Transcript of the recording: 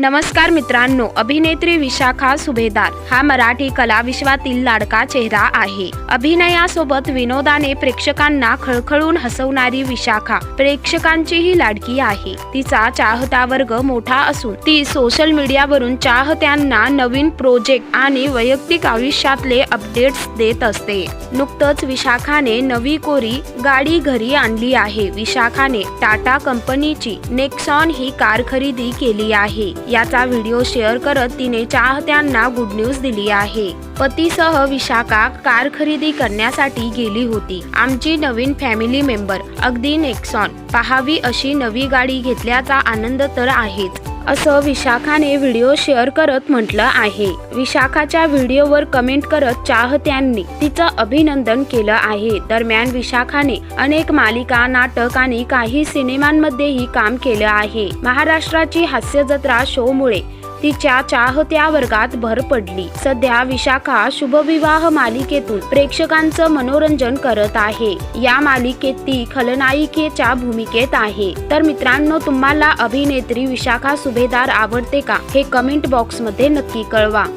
नमस्कार मित्रांनो अभिनेत्री विशाखा सुभेदार हा मराठी कला विश्वातील लाडका चेहरा आहे. अभिनयासोबत विनोदाने प्रेक्षकांना खळखळून हसवणारी विशाखा प्रेक्षकांचीही लाडकी आहे. तिचा चाहता वर्ग मोठा असून ती सोशल मीडियावरून चाहत्यांना नवीन प्रोजेक्ट आणि वैयक्तिक आयुष्यातले अपडेट्स देत असते. नुकतंच विशाखाने नवी कोरी गाडी घरी आणली आहे. विशाखाने टाटा कंपनीची नेक्सॉन ही कार खरेदी केली आहे. याचा व्हिडिओ शेअर करत तिने चाहत्यांना गुड न्यूज दिली आहे. पतीसह विशाखा कार खरेदी करण्यासाठी गेली होती. आमची नवीन फॅमिली मेंबर अगदी नेक्सॉन पहावी अशी नवी गाडी घेतल्याचा आनंद तर आहेच. असं विशाखाने व्हिडिओ शेअर करत म्हटलं आहे. विशाखाच्या व्हिडिओवर कमेंट करत चाहत्यांनी तिचं अभिनंदन केलं आहे. दरम्यान विशाखाने अनेक मालिका नाटक आणि काही सिनेमांमध्येही काम केलं आहे. महाराष्ट्राची हास्य जत्रा शो मुळे तिच्या चाहत्या वर्गात भर पडली. सध्या विशाखा शुभविवाह मालिकेतून प्रेक्षकांचं मनोरंजन करत आहे. या मालिकेत ती खलनायिकेच्या भूमिकेत आहे. तर मित्रांनो तुम्हाला अभिनेत्री विशाखा सुभेदार आवडते का? हे कमेंट बॉक्समध्ये नक्की कळवा.